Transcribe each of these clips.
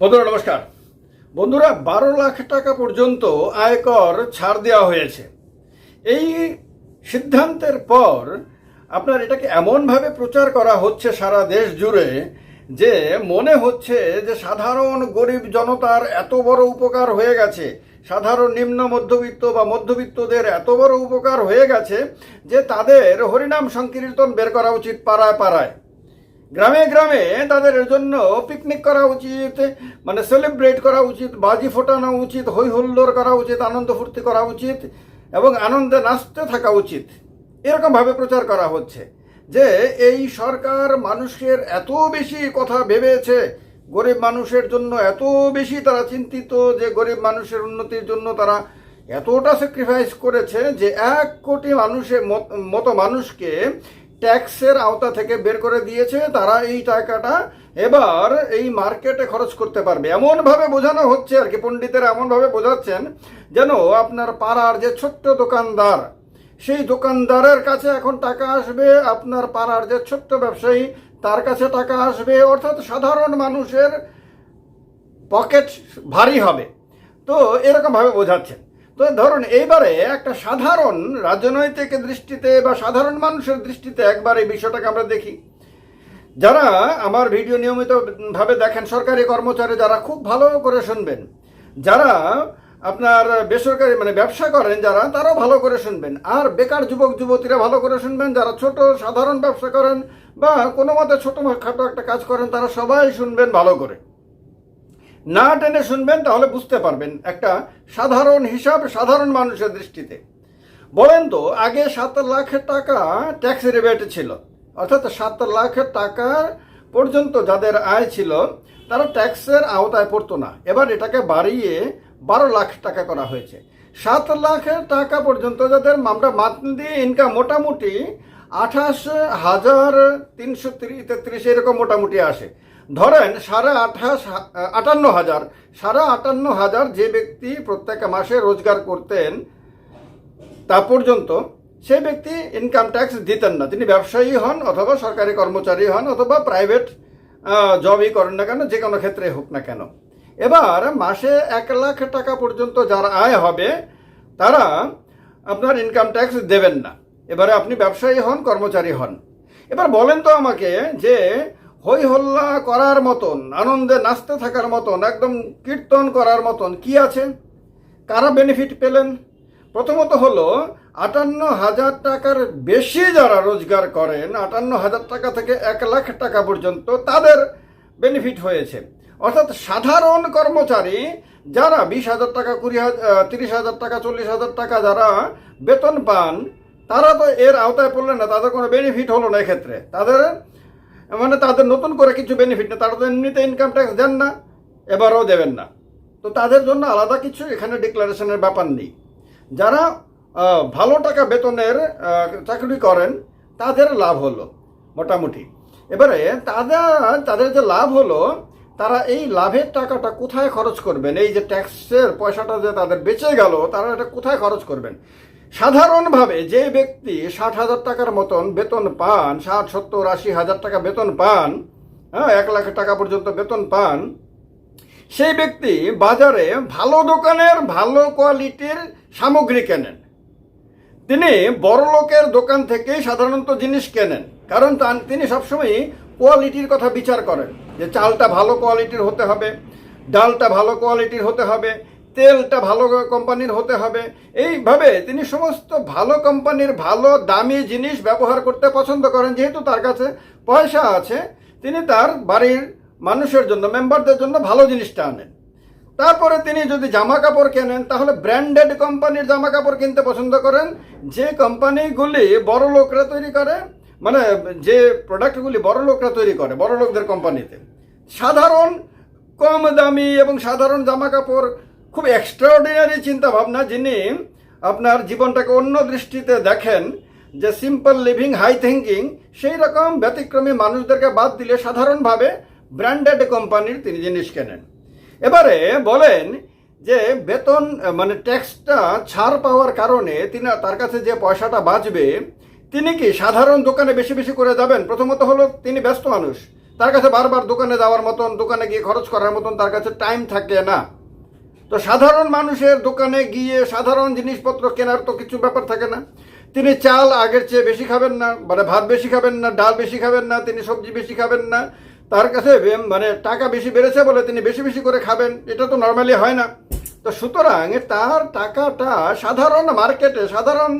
বন্ধুরা, নমস্কার। বন্ধুরা, বারো লাখ টাকা পর্যন্ত আয়কর ছাড় দেওয়া হয়েছে। এই সিদ্ধান্তের পর আপনার এটাকে এমনভাবে প্রচার করা হচ্ছে সারা দেশ জুড়ে যে মনে হচ্ছে যে সাধারণ গরিব জনতার এত বড় উপকার হয়ে গেছে। সাধারণ নিম্ন মধ্যবিত্ত বা মধ্যবিত্তদের এত বড় উপকার হয়ে গেছে যে তাদের হরিনাম সংকীর্তন বের করা উচিত পাড়ায় পাড়ায়। গ্রামে গ্রামে তাদের জন্য পিকনিক করা উচিত মানে সেলিব্রেট করা উচিত, বাজি ফোটানো উচিত হই হুল্লোড় করা উচিত, আনন্দ ফুর্তি করা উচিত, এবং আনন্দে নাচতে থাকা উচিত। এরকমভাবে প্রচার করা হচ্ছে যে এই সরকার মানুষের এত বেশি কথা ভেবেছে, গরিব মানুষের জন্য এত বেশি তারা চিন্তিত যে গরিব মানুষের উন্নতির জন্য তারা এতটা স্যাক্রিফাইস করেছে যে এক কোটি মানুষের মতো মানুষকে ট্যাক্সের আওতা থেকে বের করে দিয়েছে তারা এই টাকাটা। এবার এই মার্কেটে খরচ করতে পারবে। এমনভাবে বোঝানো হচ্ছে আর কি, পণ্ডিতেরা এমনভাবে বোঝাচ্ছেন যেন আপনার পাড়ার যে ছোট্ট দোকানদার, সেই দোকানদারের কাছে এখন টাকা আসবে, আপনার পাড়ার যে ছোট্ট ব্যবসায়ী, তার কাছে টাকা আসবে, অর্থাৎ সাধারণ মানুষের পকেট ভারী হবে। তো এরকমভাবে বোঝাচ্ছেন। তো ধরুন, এইবারে একটা সাধারণ রাজনৈতিক দৃষ্টিতে বা সাধারণ মানুষের দৃষ্টিতে একবার এই বিষয়টাকে আমরা দেখি। যারা আমার ভিডিও নিয়মিতভাবে দেখেন, সরকারি কর্মচারী যারা খুব ভালো করে শুনবেন, যারা আপনার বেসরকারি মানে ব্যবসা করেন যারা, তারাও ভালো করে শুনবেন। আর বেকার যুবক, যুবতীরা ভালো করে শুনবেন, যারা ছোট, সাধারণ ব্যবসা করেন বা কোনো মতে ছোটো খাটো একটা কাজ করেন, তারা সবাই শুনবেন ভালো করে। না টেনে শুনবেন, তাহলে বুঝতে পারবেন একটা সাধারণ হিসাব সাধারণ মানুষের দৃষ্টিতে। বলেন তো, আগে সাত লাখ টাকা ট্যাক্স রিবেট ছিল। অর্থাৎ সাত লাখ টাকা পর্যন্ত যাদের আয় ছিল, তারা ট্যাক্সের আওতায় পড়তো না। এবার এটাকে বাড়িয়ে বারো লাখ টাকা করা হয়েছে। সাত লাখ টাকা পর্যন্ত যাদের আমরা মান্থলি ইনকাম মোটামুটি আঠাশ হাজার তিনশো তেত্রিশ এরকম মোটামুটি আসে। ধরেন সাড়ে আঠাশ, আটান্ন হাজার, সাড়ে আটান্ন হাজার যে ব্যক্তি প্রত্যেক মাসে রোজগার করতেন, তা পর্যন্ত সে ব্যক্তি ইনকাম ট্যাক্স দিতেন না। তিনি ব্যবসায়ী হন অথবা সরকারি কর্মচারী হন অথবা প্রাইভেট জবই করেন না কেন যে কোনো ক্ষেত্রে হোক না কেন। এবার মাসে এক লাখ টাকা পর্যন্ত যার আয় হবে, তারা আপনার ইনকাম ট্যাক্স দেবেন না। এবারে আপনি ব্যবসায়ী হন, কর্মচারী হন। এবার বলেন তো আমাকে যে হই হল্লা করার মতন, আনন্দে নাচতে থাকার মতন, একদম কীর্তন করার মতন কি আছে? কারা বেনিফিট পেলেন? প্রথমত হলো, আটান্ন হাজার টাকার বেশি যারা রোজগার করেন, আটান্ন হাজার টাকা থেকে এক লাখ টাকা পর্যন্ত তাদের বেনিফিট হয়েছে। অর্থাৎ সাধারণ কর্মচারী যারা বিশ হাজার টাকা, কুড়ি হাজার তিরিশ হাজার টাকা, চল্লিশ হাজার টাকা যারা বেতন পান, তারা তো এর আওতায় পড়লেন না, তাদের কোনো বেনিফিট হলো না এক্ষেত্রে। তাদের মানে তাদের নতুন করে কিছু বেনিফিট না তারা তো এমনিতে ইনকাম ট্যাক্স দেন না, এবারও দেবেন না। তো তাদের জন্য আলাদা কিছু এখানে ডিক্লারেশনের ব্যাপার নেই। যারা ভালো টাকা বেতনের চাকরি করেন, তাদের লাভ হলো, মোটামুটি। এবারে তাদের তাদের যে লাভ হলো, তারা এই লাভের টাকাটা কোথায় খরচ করবেন? এই যে ট্যাক্সের পয়সাটা যে তাদের বেঁচে গেল, তারা এটা কোথায় খরচ করবেন? সাধারণভাবে যে ব্যক্তি ষাট হাজার টাকার মতন বেতন পান, ষাট, সত্তর, আশি হাজার টাকা বেতন পান হ্যাঁ এক লাখ টাকা পর্যন্ত বেতন পান, সেই ব্যক্তি বাজারে ভালো দোকানের ভালো কোয়ালিটির সামগ্রী কেনেন। তিনি বড় লোকের দোকান থেকেই সাধারণত জিনিস কেনেন, কারণ তিনি সবসময় কোয়ালিটির কথা বিচার করেন, যে চালটা ভালো কোয়ালিটির হতে হবে, ডালটা ভালো কোয়ালিটির হতে হবে তেলটা ভালো কোম্পানির হতে হবে। এইভাবে তিনি সমস্ত ভালো কোম্পানির ভালো দামি জিনিস ব্যবহার করতে পছন্দ করেন। যেহেতু তার কাছে পয়সা আছে, তিনি তার বাড়ির মানুষের জন্য, মেম্বারদের জন্য ভালো জিনিসটা আনেন। তারপরে তিনি যদি জামা কাপড় কেনেন, তাহলে ব্র্যান্ডেড কোম্পানির জামা কাপড় কিনতে পছন্দ করেন। যে কোম্পানিগুলি বড় লোকরা তৈরি করে মানে যে প্রোডাক্টগুলি বড় লোকরা তৈরি করে, বড় লোকদের কোম্পানিতে, সাধারণ কম দামি এবং সাধারণ জামা কাপড় খুব এক্সট্রাঅর্ডিনারি চিন্তা ভাবনা যিনি আপনার জীবনটাকে অন্য দৃষ্টিতে দেখেন, যে সিম্পল লিভিং হাই থিঙ্কিং সেই রকম ব্যতিক্রমী মানুষদেরকে বাদ দিলে সাধারণভাবে ব্র্যান্ডেড কোম্পানির তিনি জিনিস কেনেন। এবারে বলেন যে বেতন মানে ট্যাক্সটা ছাড় পাওয়ার কারণে তিনি, তার কাছে যে পয়সাটা বাঁচবে, তিনি কি সাধারণ দোকানে বেশি বেশি করে যাবেন? প্রথমত হলো তিনি ব্যস্ত মানুষ। তার কাছে বারবার দোকানে যাওয়ার মতন, দোকানে গিয়ে খরচ করার মতন তার কাছে টাইম থাকে না। তো সাধারণ মানুষের দোকানে গিয়ে সাধারণ জিনিসপত্র কেনার তো কিছু ব্যাপার থাকে না। তিনি চাল আগের চেয়ে বেশি খাবেন না মানে ভাত বেশি খাবেন না, ডাল বেশি খাবেন না, তিনি সবজি বেশি খাবেন না। তার কাছে মানে টাকা বেশি বেড়েছে বলে তিনি বেশি বেশি করে খাবেন, এটা তো নর্মালি হয় না। তো সুতরাং তার টাকাটা সাধারণ মার্কেটে সাধারণ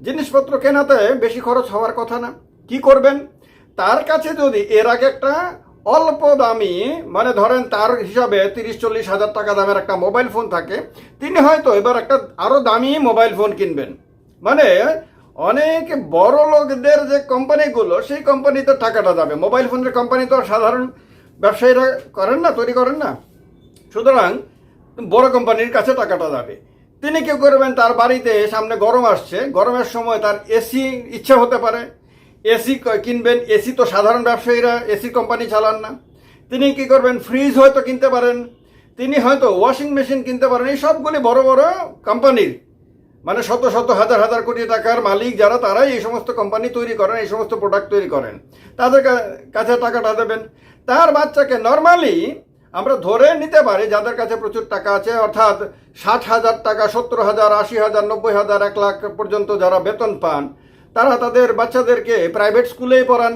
জিনিসপত্র কেনাতে বেশি খরচ হওয়ার কথা না। কি করবেন? তার কাছে যদি এর আগে একটা অল্প দামি মানে ধরেন তার হিসাবে তিরিশ, চল্লিশ হাজার টাকা দামের একটা মোবাইল ফোন থাকে, তিনি হয়তো এবার একটা আরও দামি মোবাইল ফোন কিনবেন। মানে অনেক বড় লোকদের যে কোম্পানিগুলো, সেই কোম্পানিতে টাকাটা যাবে। মোবাইল ফোনের কোম্পানি তো সাধারণ ব্যবসায়ীরা করেন না, তৈরি করেন না। সুতরাং বড় কোম্পানির কাছে টাকাটা যাবে। তিনি কি করবেন, তার বাড়িতে সামনে গরম আসছে, গরমের সময় তার এসি ইচ্ছা হতে পারে। এসি কিনবেন এসি তো সাধারণ ব্যবসায়ীরা এসি কোম্পানি চালান না। তিনি কি করবেন? ফ্রিজ হয়তো কিনতে পারেন। তিনি হয়তো ওয়াশিং মেশিন কিনতে পারেন। এই সবগুলি বড় বড় কোম্পানির মানে শত শত, হাজার হাজার কোটি টাকার মালিক যারা, তারাই এই সমস্ত কোম্পানি তৈরি করেন, এই সমস্ত প্রোডাক্ট তৈরি করেন। তাদের কাছে টাকাটা দেবেন। তার বাচ্চাকে নর্মালি আমরা ধরে নিতে পারি, যাদের কাছে প্রচুর টাকা আছে, অর্থাৎ ষাট হাজার টাকা, সত্তর হাজার, আশি হাজার, নব্বই হাজার, এক লাখ পর্যন্ত যারা বেতন পান তারা তাদের বাচ্চাদেরকে প্রাইভেট স্কুলেই পড়ান।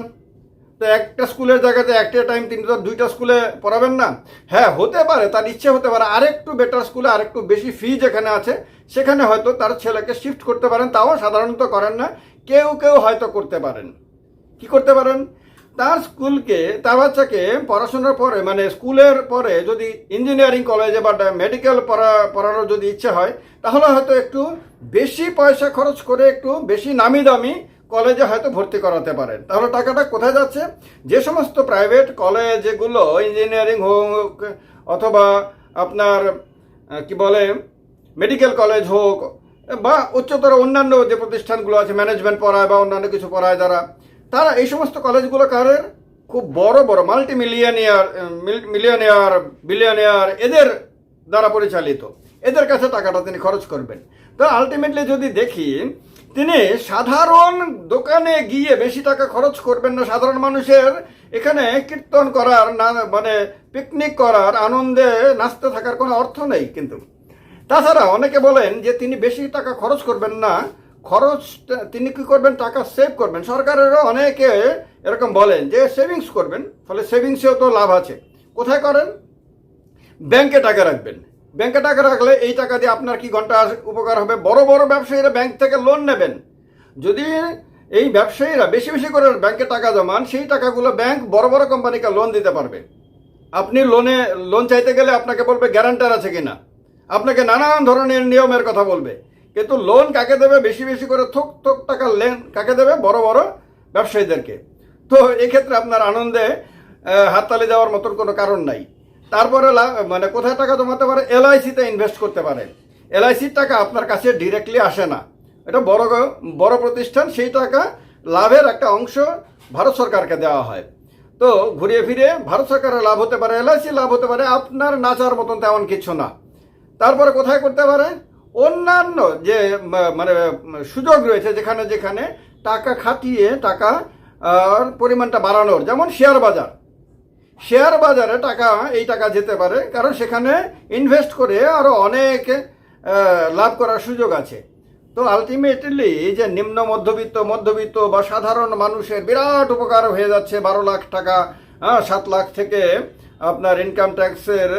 তো একটা স্কুলের জায়গাতে একটা টাইম তিনটা দুইটা স্কুলে পড়াবেন না। হ্যাঁ হতে পারে, তার ইচ্ছে হতে পারে। আরেকটু বেটার স্কুলে আরেকটু বেশি ফি যেখানে আছে, সেখানে হয়তো তার ছেলেকে শিফট করতে পারেন। তাও সাধারণত করেন না। কেউ কেউ হয়তো করতে পারেন। কি করতে পারেন? তার স্কুলকে, তার বাচ্চাকে পড়াশোনার পরে মানে স্কুলের পরে যদি ইঞ্জিনিয়ারিং কলেজে বা মেডিকেল পড়া, পড়ানোর যদি ইচ্ছে হয়, তাহলে হয়তো একটু বেশি পয়সা খরচ করে একটু বেশি নামি দামি কলেজে হয়তো ভর্তি করাতে পারেন। তাহলে টাকাটা কোথায় যাচ্ছে? যে সমস্ত প্রাইভেট কলেজ যেগুলো ইঞ্জিনিয়ারিং হোক, অথবা আপনার কি বলে মেডিকেল কলেজ হোক, বা উচ্চতর অন্যান্য যে প্রতিষ্ঠানগুলো আছে ম্যানেজমেন্ট পড়ায় বা অন্যান্য কিছু পড়ায় যারা তারা এই সমস্ত কলেজগুলো কারের খুব বড় বড় মাল্টি মিলিয়নিয়ার মিলিয়নিয়ার বিলিয়নিয়ার এদের দ্বারা পরিচালিত। এদের কাছে টাকাটা তিনি খরচ করবেন। তো আলটিমেটলি যদি দেখি, তিনি সাধারণ দোকানে গিয়ে বেশি টাকা খরচ করবেন না, সাধারণ মানুষের এখানে কীর্তন করার না মানে পিকনিক করার আনন্দে নাচতে থাকার কোনো অর্থ নেই কিন্তু। তাছাড়া অনেকে বলেন যে তিনি বেশি টাকা খরচ করবেন না খরচ তিনি কি করবেন? টাকা সেভ করবেন। সরকারেরও অনেকে এরকম বলেন যে সেভিংস করবেন, ফলে সেভিংসেও তো লাভ আছে। কোথায় করেন? ব্যাংকে টাকা রাখবেন। ব্যাংকে টাকা রাখলে এই টাকা দিয়ে আপনার কি ঘণ্টা উপকার হবে? বড় বড় ব্যবসায়ীরা ব্যাংক থেকে লোন নেবেন। যদি এই ব্যবসায়ীরা বেশি বেশি করে ব্যাংকে টাকা জমান, সেই টাকাগুলো ব্যাংক বড় বড় কোম্পানিকে লোন দিতে পারবে। আপনি লোনে লোন চাইতে গেলে আপনাকে বলবে গ্যারান্টার আছে কিনা? আপনাকে নানান ধরনের নিয়মের কথা বলবে। কিন্তু লোন কাকে দেবে? বেশি বেশি করে থোক থোক টাকা লেন কাকে দেবে? বড় বড় ব্যবসায়ীদেরকে। তো এক্ষেত্রে আপনার আনন্দে হাততালি দেওয়ার মতন কোনো কারণ নাই। তারপরে মানে কোথায় টাকা জমাতে পারে? এলআইসিতে ইনভেস্ট করতে পারে এলআইসির টাকা আপনার কাছে ডিরেক্টলি আসে না। এটা বড় বড় প্রতিষ্ঠান, সেই টাকা লাভের একটা অংশ ভারত সরকারকে দেওয়া হয়। তো ঘুরিয়ে ফিরে ভারত সরকারের লাভ হতে পারে এলআইসি লাভ হতে পারে, আপনার নাচার মতন তেমন কিছু না। তারপরে কোথায় করতে পারে? অন্যান্য যে মানে সুযোগ রয়েছে যেখানে যেখানে টাকা খাটিয়ে টাকা পরিমাণটা বাড়ানোর। যেমন শেয়ার বাজার। শেয়ার বাজারে টাকা, এই টাকা যেতে পারে, কারণ সেখানে ইনভেস্ট করে আরও অনেক লাভ করার সুযোগ আছে। তো আলটিমেটলি যে নিম্ন মধ্যবিত্ত মধ্যবিত্ত বা সাধারণ মানুষের বিরাট উপকার হয়ে যাচ্ছে বারো লাখ টাকা সাত লাখ থেকে আপনার ইনকাম ট্যাক্সের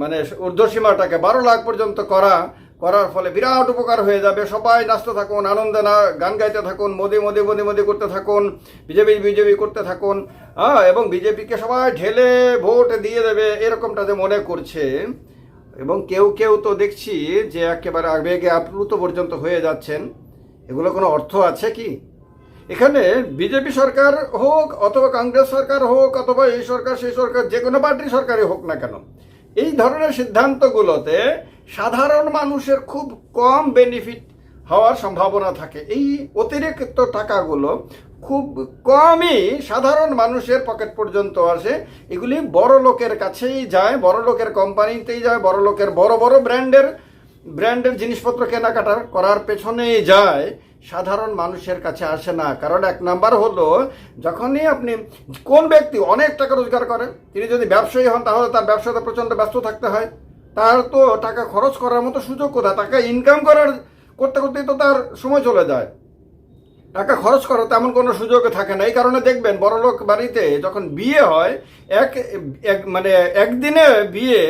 মানে ঊর্ধ্বসীমাটাকে বারো লাখ পর্যন্ত করা, করার ফলে বিরাট উপকার হয়ে যাবে। সবাই নাচতে থাকুন, আনন্দে না, গান গাইতে থাকুন, মোদি মোদি মোদি মোদি করতে থাকুন, বিজেপি বিজেপি করতে থাকুন হ্যাঁ এবং বিজেপিকে সবাই ঢেলে ভোট দিয়ে দেবে, এরকমটা যে মনে করছে। এবং কেউ কেউ তো দেখছি যে একেবারে আবেগে আপ্লুত পর্যন্ত হয়ে যাচ্ছেন। এগুলো কোনো অর্থ আছে কি? এখানে বিজেপি সরকার হোক অথবা কংগ্রেস সরকার হোক অথবা এই সরকার, সেই সরকার, যে কোনো পার্টির সরকারই হোক না কেন, এই ধরনের সিদ্ধান্তগুলোতে সাধারণ মানুষের খুব কম বেনিফিট হওয়ার সম্ভাবনা থাকে। এই অতিরিক্ত টাকাগুলো খুব কমই সাধারণ মানুষের পকেট পর্যন্ত আসে। এগুলি বড় লোকের কাছেই যায়, বড় লোকের কোম্পানিতেই যায়, বড় লোকের বড় বড় ব্র্যান্ডের ব্র্যান্ডের জিনিসপত্র কেনাকাটা করার পেছনেই যায়। সাধারণ মানুষের কাছে আসে না। কারণ এক নাম্বার হলো, যখনই আপনি কোন ব্যক্তি অনেক টাকা রোজগার করেন, তিনি যদি ব্যবসায়ী হন, তাহলে তার ব্যবসাতে প্রচণ্ড ব্যস্ত থাকতে হয়। তার তো টাকা খরচ করার মতো সুযোগ কোথায়? টাকা ইনকাম করার করতে করতেই তো তার সময় চলে যায়। টাকা খরচ করার তেমন কোনো সুযোগ থাকে না। এই কারণে দেখবেন, বড়লোক বাড়িতে যখন বিয়ে হয়, এক এক মানে একদিনে বিয়ে,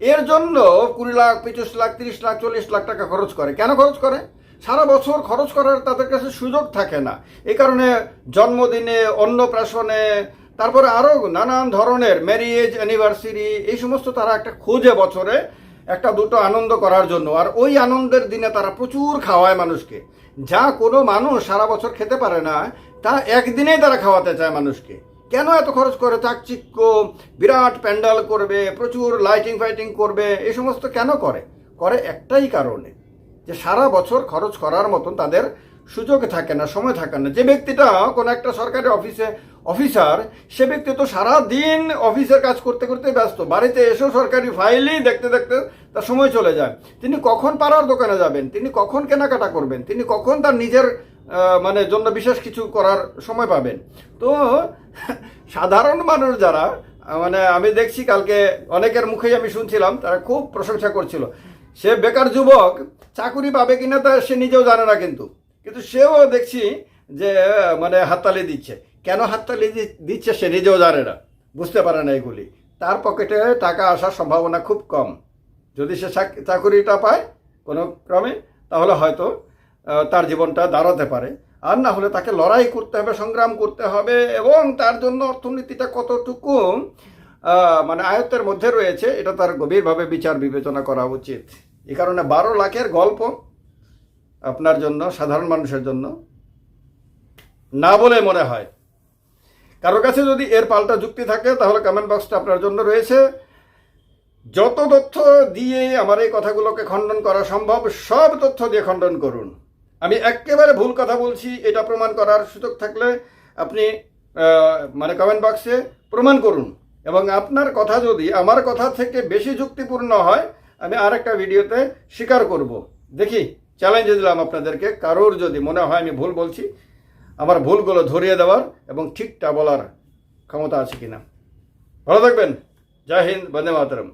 এর জন্য কুড়ি লাখ, পঁচিশ লাখ, তিরিশ লাখ, চল্লিশ লাখ টাকা খরচ করে। কেন খরচ করে? সারা বছর খরচ করার তাদের কাছে সুযোগ থাকে না। এই কারণে জন্মদিনে, অন্নপ্রাশনে, তারপরে আরও নানান ধরনের ম্যারিয়েজ অ্যানিভার্সারি এই সমস্ত তারা একটা খোঁজে বছরে একটা দুটো আনন্দ করার জন্য। আর ওই আনন্দের দিনে তারা প্রচুর খাওয়ায় মানুষকে। যা কোনো মানুষ সারা বছর খেতে পারে না, তা একদিনেই তারা খাওয়াতে চায় মানুষকে। কেন এত খরচ করে? চাকচিক্য, বিরাট প্যান্ডাল করবে, প্রচুর লাইটিং ফাইটিং করবে এই সমস্ত কেন করে? করে একটাই কারণে। যে সারা বছর খরচ করার মতন তাদের সুযোগ থাকে না, সময় থাকে না। যে ব্যক্তিটা কোনো একটা সরকারি অফিসে অফিসার, সে ব্যক্তি তো সারা দিন অফিসের কাজ করতে করতে ব্যস্ত। বাড়িতে এসেও সরকারি ফাইলই দেখতে দেখতে তার সময় চলে যায়। তিনি কখন পাড়ার দোকানে যাবেন? তিনি কখন কেনাকাটা করবেন? তিনি কখন তার নিজের মানে জন্য বিশেষ কিছু করার সময় পাবেন? তো সাধারণ মানুষ যারা মানে আমি দেখছি, কালকে অনেকের মুখেই আমি শুনছিলাম, তারা খুব প্রশংসা করছিল। সে বেকার যুবক চাকুরি পাবে কিনা তা সে নিজেও জানে না কিন্তু। কিন্তু সেও দেখছি যে মানে হাততালি দিচ্ছে। কেন হাততালি দিচ্ছে সে নিজেও জানে না। বুঝতে পারে না এগুলি। তার পকেটে টাকা আসার সম্ভাবনা খুব কম। যদি সে চাকুরিটা পায় কোনো ক্রমে, তাহলে হয়তো তার জীবনটা দাঁড়াতে পারে। আর না হলে তাকে লড়াই করতে হবে, সংগ্রাম করতে হবে, এবং তার জন্য অর্থনীতিটা কতটুকু মানে আয়ত্তের মধ্যে রয়েছে, এটা তার গভীরভাবে বিচার বিবেচনা করা উচিত। এই কারণে বারো লাখের গল্প আপনার জন্য, সাধারণ মানুষের জন্য, না বলে মনে হয়। কারও কাছে যদি এর পাল্টা যুক্তি থাকে, তাহলে কমেন্ট বক্সটা আপনার জন্য রয়েছে। যত তথ্য দিয়ে আমার এই কথাগুলোকে খণ্ডন করা সম্ভব, সব তথ্য দিয়ে খণ্ডন করুন। আমি একেবারে ভুল কথা বলছি, এটা প্রমাণ করার সুযোগ থাকলে আপনি মানে কমেন্ট বক্সে প্রমাণ করুন। এবং আপনার কথা যদি আমার কথা থেকে বেশি যুক্তিপূর্ণ হয়, আমি আর একটা ভিডিওতে স্বীকার করব। দেখি চ্যালেঞ্জ দিলাম আপনাদেরকে। কারোর যদি মনে হয় আমি ভুল বলছি, আমার ভুলগুলো ধরিয়ে দেওয়ার এবং ঠিকটা বলার ক্ষমতা আছে কিনা। ভালো থাকবেন। জয় হিন্দ, বন্দে মাতরম।